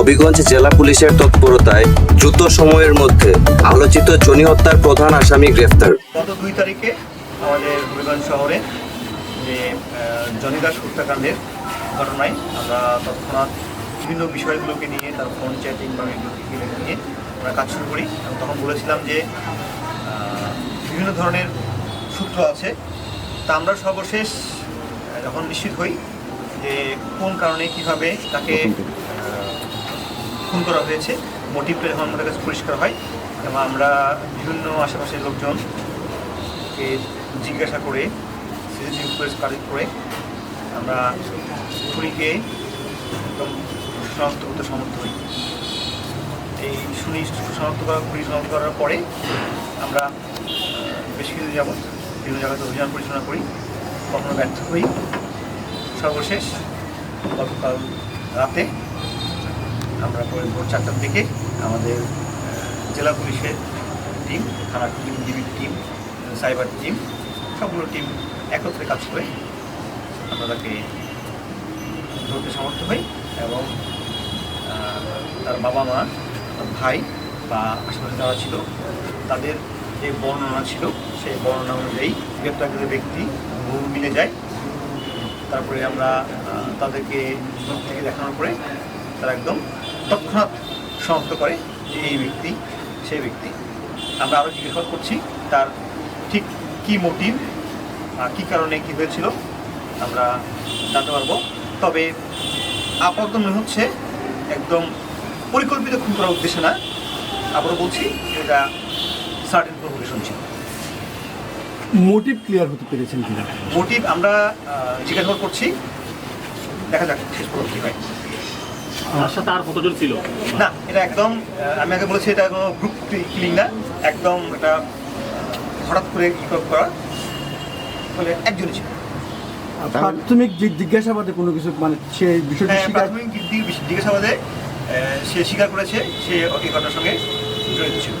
হবিগঞ্জ জেলা পুলিশের তৎপরতায় দ্রুত সময়ের মধ্যে আলোচিত জনি হত্যার প্রধান আসামি গ্রেফতার। গত দুই তারিখে আমাদের হবিগঞ্জ শহরে যে আহ, জনি দাস হত্যাকাণ্ডের ঘটনায় আমরা তৎক্ষণাৎ বিভিন্ন বিষয়গুলোকে নিয়ে তার ফোন চ্যাটিং বা এগুলোকে নিয়ে আমরা কাজ শুরু করি। এবং তখন বলেছিলাম যে বিভিন্ন ধরনের সূত্র আছে। তা আমরা সর্বশেষ যখন নিশ্চিত হই যে কোন কারণে কীভাবে তাকে খুন করা হয়েছে। মোটিভটা যখন আমাদের কাছে পরিষ্কার হয়। এবং আমরা বিভিন্ন আশেপাশের লোকজনকে জিজ্ঞাসা করে, সিসিটিভি করে আমরা খুনিকে একদম শনাক্ত করতে সমর্থ হই। এই শুনি শনাক্ত করা, খুনি শনাক্ত করার পরে আমরা বেশ কিছু যাবৎ বিভিন্ন জায়গাতে অভিযান পরিচালনা করি, কখনো ব্যর্থ হই। সর্বশেষ, গতকাল রাতে আমরা পরে ভোর চারটার দিকে আমাদের জেলা পুলিশের টিম থানা team DB team cyber team সবগুলো টিম একত্রে কাজ করে আমরা তাকে ধরতে সমর্থ হই এবং তার বাবা মা ভাই বা আশেপাশে যারা ছিল, তাদের যে বর্ণনা ছিল, সেই বর্ণনা অনুযায়ী গ্রেপ্তারকৃত ব্যক্তি বহু মিলে যায়। তারপরে আমরা তাদেরকে দূর থেকে দেখানোর পরে তারা একদম তৎক্ষণাৎ শনাক্ত করে যে এই ব্যক্তি সেই ব্যক্তি। আমরা আরও জিজ্ঞাসা করছি তার ঠিক কী মোটিভ কী কারণে কী হয়েছিল আমরা জানতে পারব। তবে আপাতত মনে হচ্ছে একদম পরিকল্পিত খুন করার উদ্দেশ্যে না। আবারও বলছি এটা সার্টেন প্রভোকেশন ছিল। মোটিভ ক্লিয়ার হতে পেরেছেন কিনা? মোটিভ আমরা জিজ্ঞাসাবাদ করছি। দেখা যাক শেষ পর্যন্ত কী হয়। তার সাথে আর কতজন ছিল? না এটা একদম আমি আগে বলেছি এটা কোনো গ্রুপ কিলিং না। একদম এটা হঠাৎ করে করা ফলে একজনই ছিল। প্রাথমিক জিজ্ঞাসাবাদে কোনো কিছু মানে সে বিষয়টি হ্যাঁ, স্বীকার প্রাথমিক জিজ্ঞাসাবাদে সে স্বীকার করেছে সে এই ঘটনার সঙ্গে জড়িত ছিল।